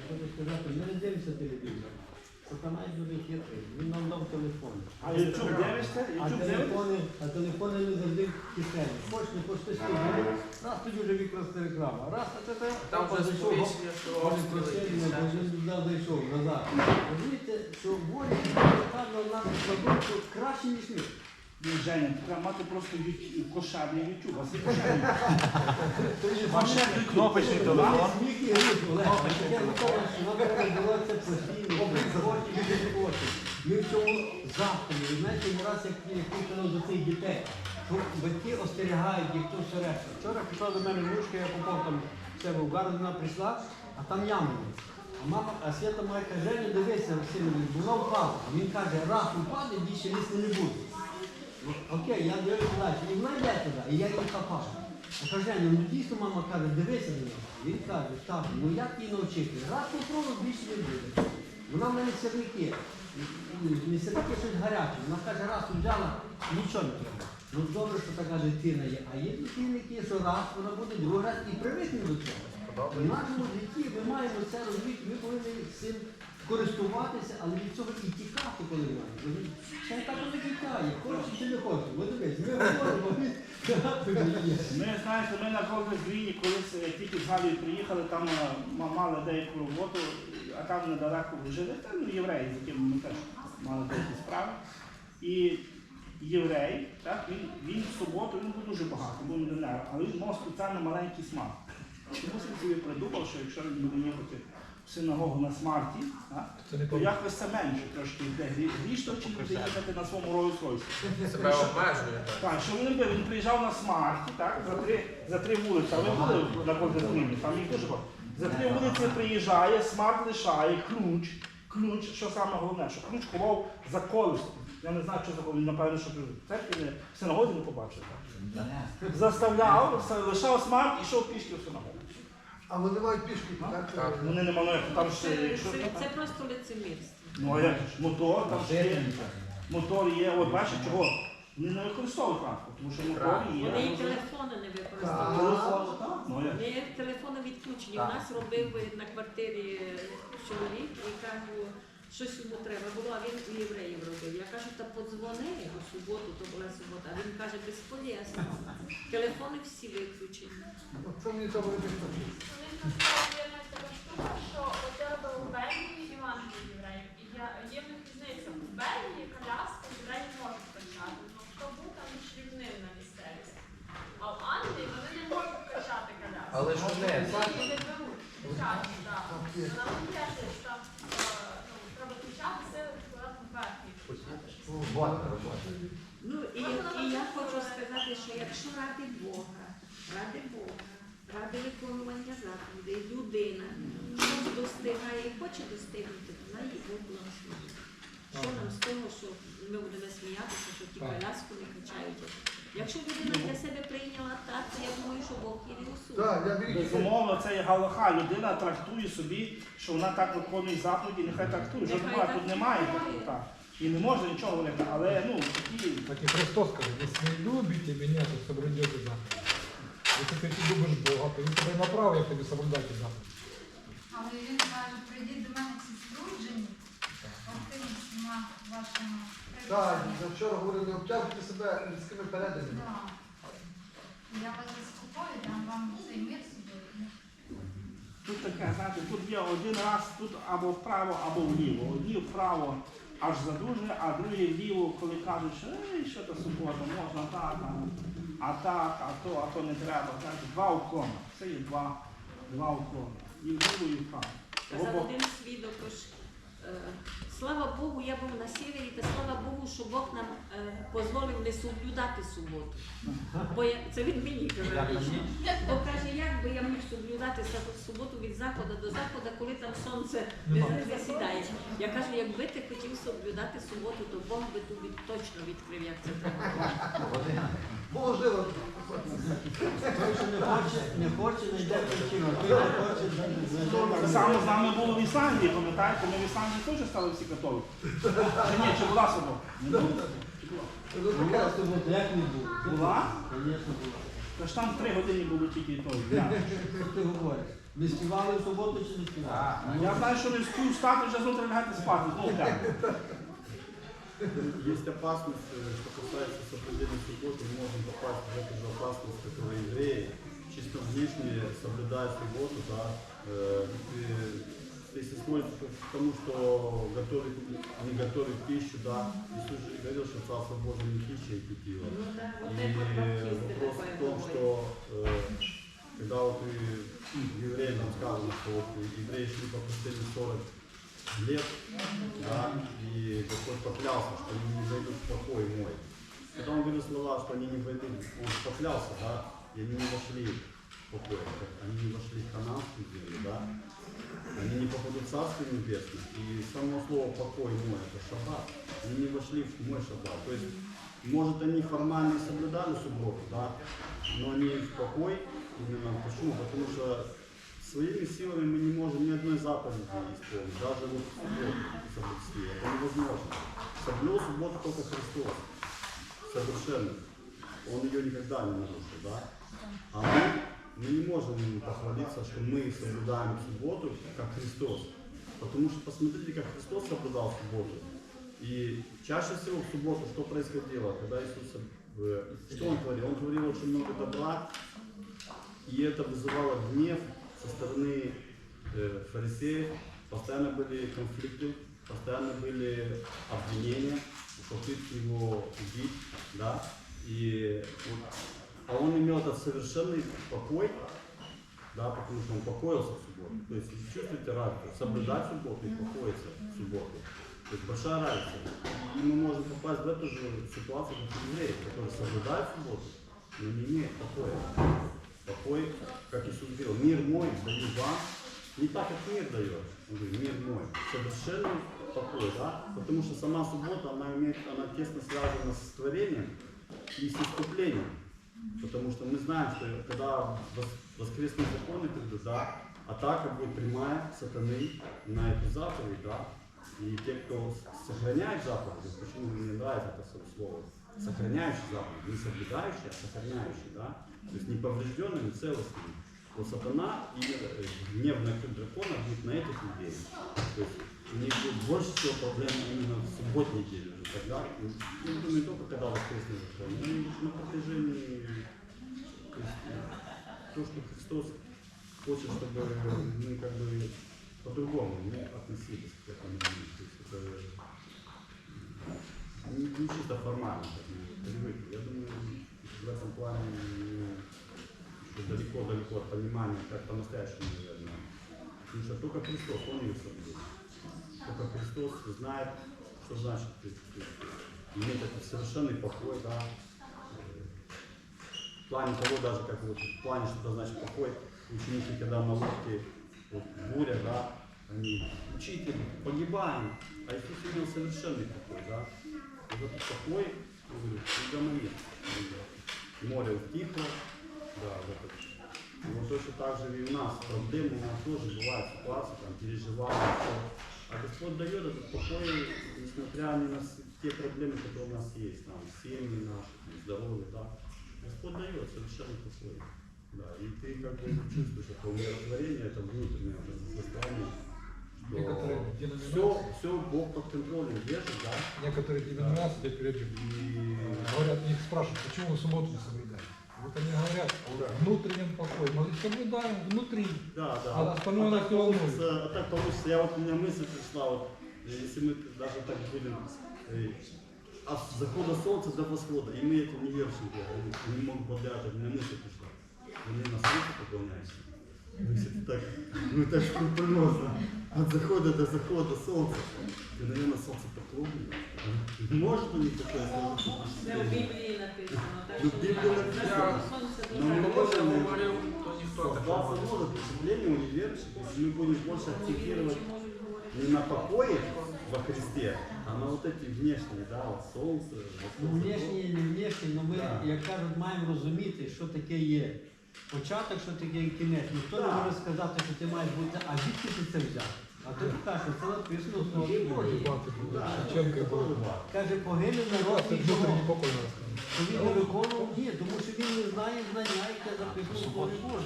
Я хочу сказати, ми не дивимося телевізор. Сатана є дуже хитрий. Він нам дав телефон. А YouTube дивишся? А дивишся? телефони, а телефони не завжди в кишені. Хоч не хоч ти раз тоді вже якраз реклама. Раз, а це те. Там вже зайшов, сповіщення, що обстріли просили, якісь, туди зайшов назад. Розумієте, що волі сказано нам що краще, ніж ми. Ні, Женя, ти треба мати просто ю- кошерний YouTube. А це кошерний. Кошерний кнопочний телефон. Сміх і Олег. Що від. Ми в цьому заході, ви знаєте, ми раз як ти до цих дітей, що батьки остерігають, як то все решта. Вчора пішла до мене внучка, я попав там в себе в гард, вона прийшла, а там яма. А мама, а Свята моя каже, Женя, дивися, сину, вона впала. А він каже, раз упаде, більше лізти не буде. Окей, я дивлюся далі. І вона йде туди, і я її хапав. А каже, Женя, ну дійсно мама каже, дивися на нього. Він каже, так, ну як її навчити? Раз попробуй, більше не буде. Вона в мене сірники. Не сірники щось гаряче. Вона каже, раз взяла, нічого не треба. Ну добре, що така дитина є. А є дитинники, що раз вона буде, другий раз і привикне до цього. В нашому житті ми маємо це розуміти, ми повинні цим користуватися, але від цього і тікати, коли маємо. Це так воно тікає, хочеш чи не хочеш. Бо дивись, ми говоримо, він. Ми, знаєте, ми на Голдесгріні колись е, тільки з Галією приїхали, там е, мали деяку роботу, а там недалеко жили, там євреї, з якими ми теж мали деякі справи. І єврей, так, він, він в суботу, він був дуже багато, був мільйонер, але він мав спеціально маленький смарт. Чомусь він собі придумав, що якщо він буде їхати синагогу на смарті, так, то якось це менше трошки йде. Грі- Грішно чи буде їхати на своєму Rolls-Royce. Себе обмежує. так. Що він робив? Він приїжджав на смарті, так, за три, за три вулиці, а ви були на Голденсгріні, там їх дуже багато. За три вулиці приїжджає, смарт лишає, ключ, ключ, що саме головне, що ключ ховав за колесом. Я не знаю, що за він, напевно, що в церкві не в синагозі не побачив. Заставляв, лишав смарт і йшов пішки в синагогу. А вони мають пішки, так? Так. Вони не мали там ще, Це, якщо це, це просто лицемірство. Ну а як ж, мотор, там ще є, мотор є, от бачиш чого? Вони не використовують транспорт, тому що мотор є. Вони і телефони не використовують. телефон, так? Ну а як? Вони телефони відключені. У нас робив на квартирі чоловік і кажу, щось йому треба було, а він у євреїв робив. Я кажу, та подзвони у суботу, то була субота. А він каже, безполезно. Телефони всі виключені. Це мені треба робити. що от я робила в Бельгії Євангелії євреїв. І я, є в них різниця. В Бельгії коляска євреї можуть качати. Ну, хто був там ніж рівнина місцевість. А в Англії вони не можуть качати коляску. Але ж не, Вони не беруть. Качати, так. Вона мені теж є, що там е, ну, треба качати сили складати верхній. Ну і, і я хочу сказати, що якщо ради Бога, ради Бога, ради виконування заповідей, людина щось достигає і хоче достигнути, вона її Бог благословить. Що нам з того, що ми будемо сміятися, що ті коляску не качають? Якщо людина для себе прийняла так, то я думаю, що Бог її не вірю. Безумовно, це є галаха. Людина трактує собі, що вона так виконує заповіді, нехай трактує. Жодного тут немає. Так. І не можна нічого говорити. Але ну такі Так и Христос сказал, если любите меня, то соблюдете заповеди. Если ты любишь Бога, то він тебе направив тобі соблюдати заповіді. Але він каже, прийдіть до мене всі спруджені, тими всіма вашими Так, приписами. я вчора говорив, не обтяжуйте себе людськими переданнями. Да. Я вас заскупаю, дам вам цей мир сьогодні. тут таке, знаєте, тут є один раз тут або вправо, або вліво. Одні вправо аж за дуже, а другі вліво, коли кажуть, що ей, що то субота, можна так, а, а так, а то, а то не треба. Так, два уклона. Це є два, два уклона. І вліво, і вправо. Казав один свідок, що е, слава Богу, я був на сівері, та слава Богу, що Бог нам е, дозволив не соблюдати суботу. Бо я, це він мені каже. Бо каже, як би я міг соблюдати саб- суботу від заходу до заходу, коли там сонце не засідає. Я кажу, якби ти хотів соблюдати суботу, то Бог би тобі точно відкрив, як це треба. Можливо, Той, що не хоче, не хоче, не йде причину. Той не хоче, Так само з нами було в Ісландії, пам'ятаєте, ми в Ісландії теж стали всі католики. Чи ні, чи була субота? Не була. Була субота, як не було? Була? Звісно, була. Тож там три години було тільки того дня. Що ти говориш? Ви співали в суботу чи не співали? Я знаю, що не встиг встати, вже завтра лягати спати. Знову так. Есть опасность, э, что касается соблюдения субботы, мы можем попасть в эту же опасность, которую евреи, чисто внешне соблюдая субботу, да, если смотрите к тому, что готовить, не готовить пищу, да, Иисус же говорил, что Царство Божие не пища и питье. Ну И вопрос в том, что э, когда вот и евреям нам сказано, что вот евреи шли по пустыне 40 лет, да, и Господь поклялся, что они не войдут в покой мой. Когда он говорил слова, что они не войдут, он поклялся, да, и они не вошли покой, они не вошли в хананскую землю, да, они не попадут в Царствие Небесное. И само слово покой мой, это шаббат, они не вошли в мой шаббат. То есть, может, они формально соблюдали субботу, да, но не в покой именно. Почему? Потому что своими силами мы не можем ни одной заповеди исполнить, даже вот субботу соблюсти. Это невозможно. Соблюл субботу только Христос, совершенно. Он ее никогда не нарушил, да? А мы, мы не можем похвалиться, что мы соблюдаем субботу, как Христос. Потому что посмотрите, как Христос соблюдал субботу. И чаще всего в субботу что происходило, когда Иисус, э, что Он творил? Он творил очень много добра, и это вызывало гнев со стороны э, фарисеев, постоянно были конфликты, постоянно были обвинения, попытки его убить, да, и вот, а он имел этот совершенный покой, да, потому что он покоился в субботу. То есть чувствуете разницу, соблюдать субботу и покоиться в субботу. То есть большая разница. И мы можем попасть в эту же ситуацию, как евреи, которые соблюдают субботу, но не имеют покоя. Покой, как Иисус говорил, мир мой даю вам, не так, как мир дает. Он говорит, мир мой. Совершенный покой, да? Потому что сама суббота, она, имеет, она тесно связана с творением и с искуплением. Потому что мы знаем, что когда вос- воскресные законы придут, да, атака будет прямая сатаны на эту заповедь, да. И те, кто с- сохраняет заповеди, почему мне нравится это со- слово, сохраняющий заповедь, не соблюдающий, а сохраняющий, да, то есть не поврежденными, целостными, то сатана и э, гнев на дракона будет на этих людей. То есть у них будет больше всего проблем именно в субботний день уже тогда. Ну, не только когда воскресный закон, но и на протяжении то, есть, э, то, что Христос хочет, чтобы мы как бы по-другому ну, относились к этому. То есть это э, не, не чисто формально, как мы привыкли. Я думаю, в этом плане ну, далеко-далеко от понимания, как по-настоящему, наверное. Потому что только Христос, Он ее соблюл. Только Христос знает, что значит то есть, то есть, иметь этот совершенный покой, да. Э, В плане того, даже как вот в плане, что это значит покой, ученики, когда на лодке, вот, буря, да, они, учитель, погибаем, а Иисус имел совершенный покой, да. И вот этот покой, он говорит, угомонит. Море утихло, да, вот это. И вот точно так же и у нас проблемы, у нас тоже бывают ситуации, там, переживания, всё. А Господь дает этот покой, несмотря ни на те проблемы, которые у нас есть, там, семьи наши, там, здоровье, да. Господь дает совершенно покой. Да, и ты как бы чувствуешь это умиротворение, это внутреннее это состояние, что все, все Бог под контролем держит, да. некоторые деноминации перед И Говорят, их спрашивают, почему вы субботу не соблюдаете? Вот они говорят о внутреннем покое. Мы соблюдаем внутри. Да, да. А остальное нас так не волнует. получится- а так получится, я вот у меня мысль пришла, вот, э, если мы даже так будем э, от захода солнца до восхода, и мы этим не вершим, я не могу подляжать, у меня мысль пришла. Мы на солнце поклоняемся. Ну, если ты так, ну это ж скрупулезно. От захода до захода солнца. Ты, наверное, солнце поклонник. Может у них такое сложиться Це в впечатление? Біблії написано. Так Ну, що в Біблії да, написано. сонце Ну, дуже ми гарно. можемо говорив, то ніхто Создаться может впечатление у неверующих, если мы будем больше акцентировать Віруючі можуть говорити. не на покое во Христе, а на вот эти внешние, да, вот солнце, Ну, восход, внешні, не внешні, але ми, Так. як кажуть, маємо розуміти, що таке є початок, що таке кінець. Ніхто не може сказати, що ти маєш бути, а звідки ти це взяв? А ти кажеш, що це написано в слові. Каже, погинув народ сказать. Що він не виконував? Ні, тому що він не знає знання, яке записано в Слові Божому.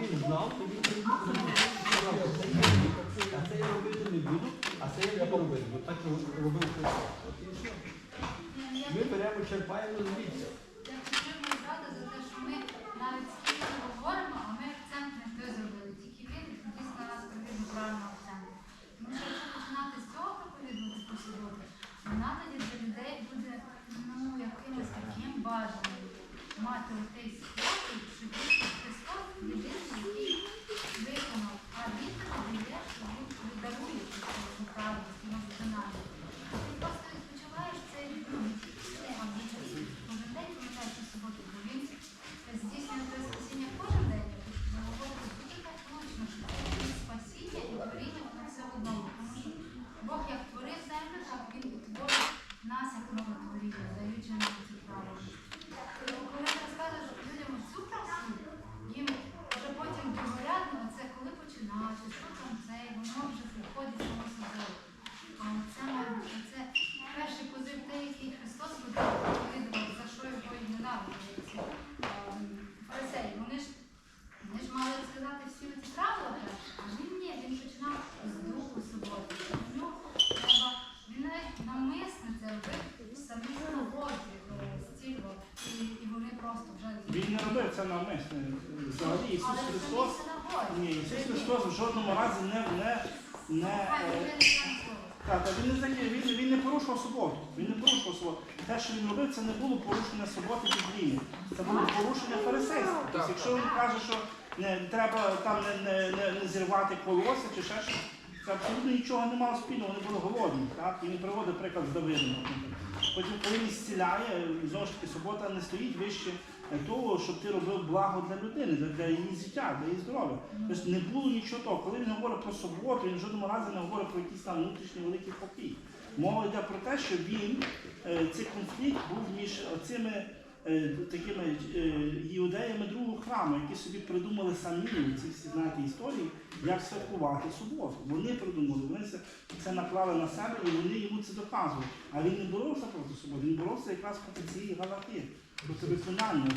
Він знав, то він не не а це я робити не буду, а це я буду робити. Бо так робив Христос. І. Ми беремо, черпаємо звідси. Я підтримую брата за те, що ми навіть скільки говоримо, а ми акцент не той зробили. Тільки він дійсно нас провів правильно акцент. Тому що якщо починати з цього проповідувати по суботу, вона тоді для людей буде ну, якимось таким бажаним мати отей спокій, що дійсно Христос єдиний, який виконав, а він тобі дає, що він тобі дарує цю правильність, його виконання. Ти просто відпочиваєш цей ну, а він кожен день пам'ятаєш у суботу, бо він здійснює те спасіння кожен день. Я говорю, дуже так точно, що це і спасіння і творіння воно все в одному. Тому що Бог як творив землю, так він і творить нас як нове творіння, даючи нам цю правильність. Тому Коли ти розказуєш людям цю красу, їм вже потім другорядно, це коли починати, що там це, і воно вже приходить само собою. А це має бути це перший позив те, який Христос видав, за що його і ненавиділи ці ем, фарисеї. Вони ж вони ж мали розказати всі ці правила перші, а він ні, він починав з духу суботи. У нього треба, він навіть навмисно це робив в самій синагозі, е, стільки, і, і вони просто вже Він не робив це навмисно. Взагалі Ісус Христос, ні, Ісус Христос в жодному разі не, не, не, е. Так, так, він не він, він не порушував суботу. Він не порушував суботу. Те, що він робив, це не було порушення суботи біблійне. Це було порушення фарисейське. Тобто, якщо він каже, що не треба там не, не, не, не зірвати колося чи ще щось, це абсолютно нічого не мало спільного, вони були голодні. Так? І він приводить приклад з Давидом. Потім, коли він зціляє, знову ж таки, субота не стоїть вище того, щоб ти робив благо для людини, для, її життя, для її здоров'я. Тобто не було нічого того. Коли він говорить про суботу, він в жодному разі не говорить про якийсь там внутрішній великий покій. Мова йде про те, що він, е, цей конфлікт був між цими такими е, іудеями другого храму, які собі придумали самі ці всі знаєте, історії, як святкувати суботу. Вони придумали, вони це, це наклали на себе і вони йому це доказували. А він не боровся проти суботи, він боровся якраз проти цієї галахи,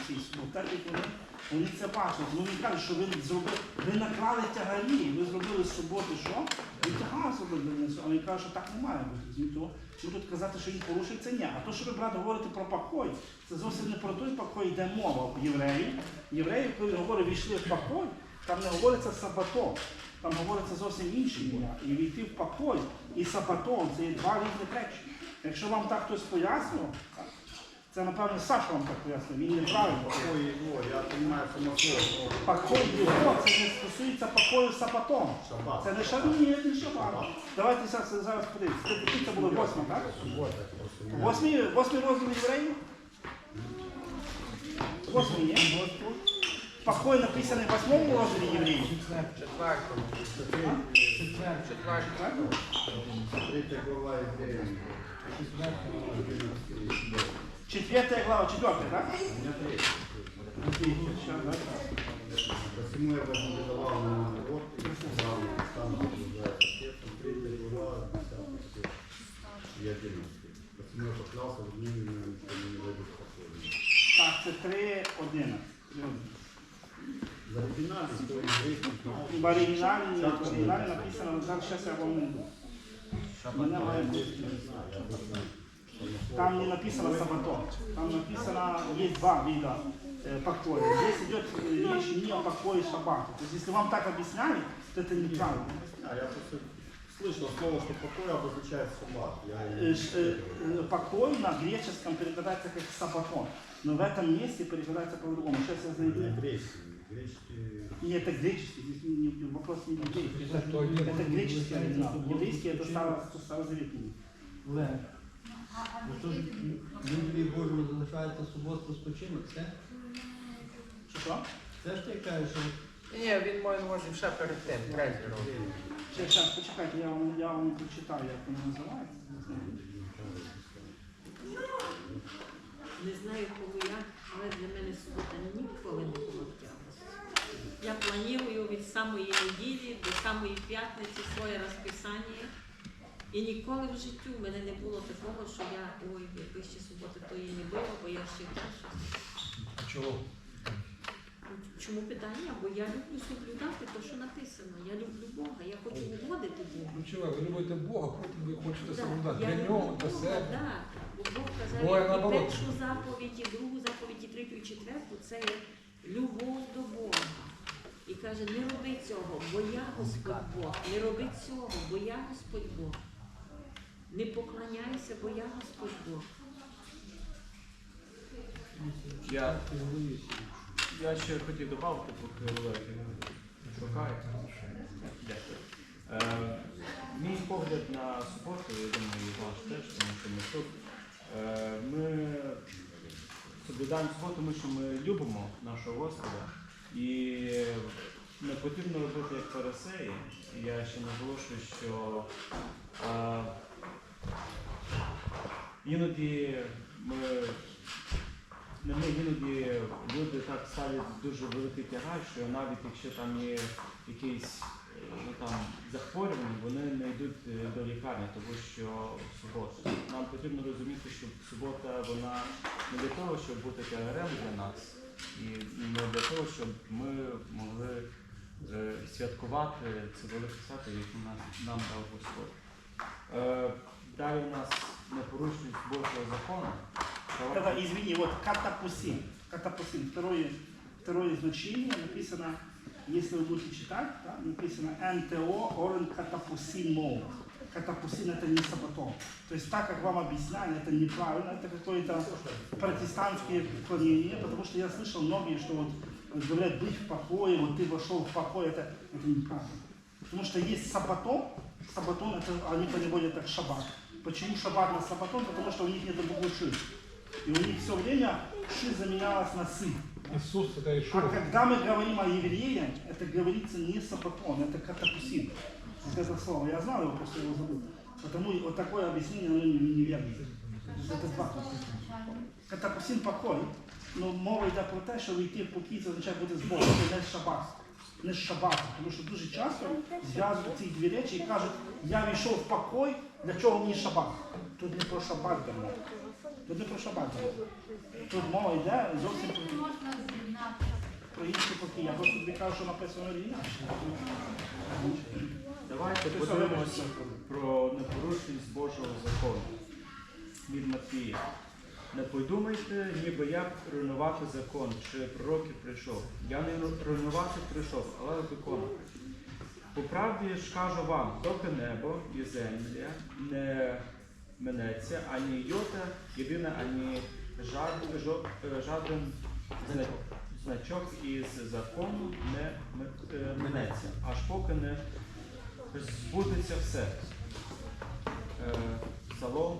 цієї суботи. Так як вони, вони це. Тому він каже, що ви зробили, ви наклали тягарі, ви зробили з суботи що? Ви тягар зробили для них. А він каже, що так не має бути. Тому Ми тут казати, що він порушив, це ні. А то, що ви, брат, говорите про покой, це зовсім не про той покой, йде мова в євреїв. Євреї, коли він говорить, війшли в покой, там не говориться сабатон. Там говориться зовсім інші дня. І війти в покой і сабатон це є два різних речі. Якщо вам так хтось пояснював, це напевно Саша вам так пояснив, він неправильно. Покой его, я понимаю само слово. Покой його, це не стосується покою сапатом. Шаббат. Це не шабат, ні, не шабат. Давайте зараз, зараз подивимося. Це, це було восьме, так? Восьмий, восьмий розділ євреїв? Восьмий, ні? Покой написаний в восьмому розділі євреїв. Четвертому. Четвертому. Третья глава Евреев. Четвертая глава, четвертая, так? У меня третья. Щас, давайте. Посему я вознегодовал на народ и сказал, стану продолжать ответом. Третья глава, десятый стих и одиннадцатый. Посему я поклялся в дни моем, что не войду в покой. Так, це 3.11. За оригинальный, что еврейский знал. В оригіналі, в оригіналі написано, зараз зараз я вам найду. Мене має бути. Там не написано сабатон. Там написано, есть два вида э, покоя. Здесь идет э, речь не о покое шаббата. То есть, если вам так объясняли, то это неправильно. А я просто слышал слово, что покой обозначает шаббат. Я Э, э, Покой на греческом перекладывается как сабатон. Но в этом месте перекладывается по-другому. Сейчас я не зайду. греческий. Греческий. И это греческий, здесь не- не- вопрос не еврейский. Это, это может греческий оригинал. это Еврейский это старозаветный. Ну, то ж тобі? Божому залишається субота спочинок. Це, Что, что? це ж ти кажеш, що Ні, він має на увазі ще перед тим, третій розділ. Сейчас, сейчас, почекайте, я вам, я вам прочитаю, як воно називається. Не знаю, кого я, але для мене субота ніколи не була тягнутою. Я планую від самої неділі до самої п'ятниці своє розписання. І ніколи в житті в мене не було такого, що я ой, якби ще суботи то її не було, бо я ще теж. Чого? Чому питання? Бо я люблю соблюдати те, що написано. Я люблю Бога, я хочу угодити Богу. Ну чого, ви любите Бога, потім ви хочете соблюдати. Для нього, для Бога, себе. да. Бо Бог казав, Бо я і наоборот. першу заповідь, і другу заповідь, і третю, і четверту це є любов до Бога. І каже, не роби цього, бо я Господь Бог. Не роби цього, бо я Господь Бог. Не поклоняйся, бо я Господь Бог. Я, я ще хотів додати, поки Олег шукає. Е, мій погляд на суботу, я думаю, ваш теж, тому що ми тут. Е, ми соблюдаємо суботу, тому що ми любимо нашого Господа. І не потрібно робити як фарисеї. Я ще наголошую, що е, іноді ми мене іноді люди так ставлять дуже великий тягар, що навіть якщо там є якісь е, ну, там, захворювання, вони не йдуть е, до лікарні, тому що субота. Нам потрібно розуміти, що субота вона не для того, щоб бути тягарем для нас, і не для того, щоб ми могли е, святкувати це велике свято, яке нам дав Господь. Далі у нас непорушність Божого закону. Это, извини, вот катапусин. Катапусин. Второе, второе значение написано, если вы будете читать, да, написано НТО Орен Катапусин Катапусин это не сабатон. То есть так, как вам объясняли, это неправильно, это какое-то протестантское поклонение, потому что я слышал многие, что вот говорят, быть в покое, вот ты вошел в покой, это, это неправильно. Потому что есть сабатон, сабатон это они переводят как шаббат. Почему шаббат на сабатон? Потому что у них нет буквы ши. И у них все время ши заменялась на сы. Ісус це А йшов. когда мы говорим о евреях, это говорится не сабатон, это катапусин. Вот это слово. Я знал его, просто его забыл. Потому вот такое объяснение, оно не- неверное. Это два. Катапусин покой. Ну, мова йде про те, що вийти в покій, це означає бути з Богом, це не шабат. Не шабат. Тому що дуже часто зв'язують ці дві речі і кажуть, я війшов в покой, для чого мені шабат? Тут не про шабат мова. Тут не про шабат мова. Тут мова йде зовсім про, про інший покій. Я просто тобі кажу, що написано інакше. Давайте подивимося про непорушність Божого закону від Матвія. Не подумайте, ніби я руйнувати закон, чи пророків прийшов. Я не руйнувати прийшов, але виконувати. По правді ж кажу вам, доки небо і земля не минеться, ані йота єдина, ані жад, жо- е, жаден зна- значок із закону не е, минеться, аж поки не збудеться все. Псалом,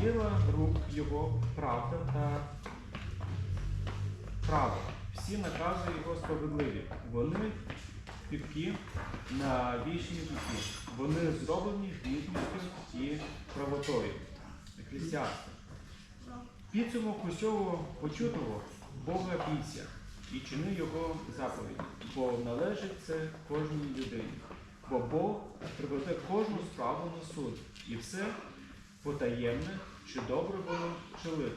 діла рук його правда та право. Всі накази його справедливі. Вони півкі на вічні віки. Вони зроблені гідністю і правотою. Еклесіаста. Підсумок усього почутого Бога бійся і чини його заповіді, бо належить це кожній людині. Бо Бог приведе кожну справу на суд, і все потаємне, чи добре було, чи лихо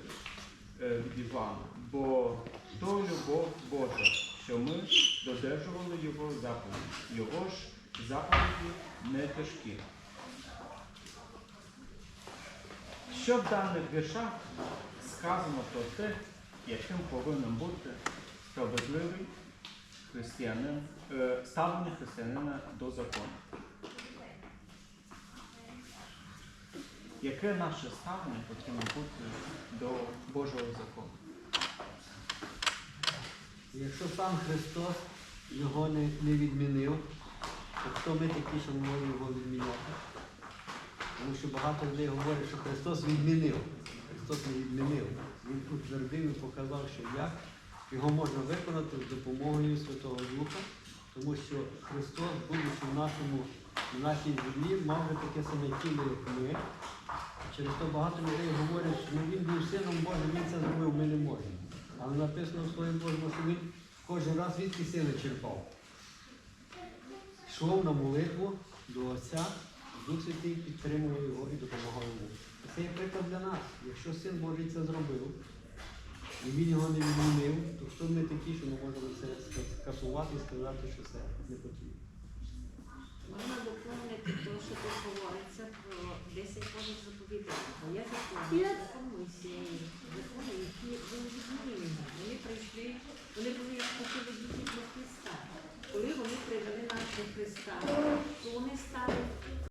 е, від Івана. Бо то любов Божа, що ми додержували його заповіді. Його ж заповіді не тяжкі. Що в даних віршах сказано про те, яким повинен бути справедливий християнин, е, ставлення християнина до закону. Яке наше ставлення потрібно бути до Божого закону? Якщо сам Христос його не, не відмінив, то хто ми такі, що ми можемо його відміняти? Тому що багато людей говорять, що Христос відмінив. Христос не відмінив. Він утвердив і показав, що як його можна виконати з допомогою Святого Духа, тому що Христос, будучи в нашому, в нашій землі, мав би таке саме тіло, як ми. Через то багато людей говорять, що ну, він був сином Божим, він це зробив, ми не можемо. Але написано в Слові Божому, що він кожен раз звідки сили черпав. Йшов на молитву до Отця Дух Святий підтримує його і допомагає йому. Це є приклад для нас. Якщо син Божий це зробив, і він його не відмінив, то хто ми такі, що ми можемо це скасувати і сказати, що це не потрібно. Можна доповнити те, що тут говориться про 10 кожних заповідей. Я є закони, закон закони, які були відмінені. Вони прийшли, вони були як попередники до Христа. Коли вони привели нас до Христа, то вони стали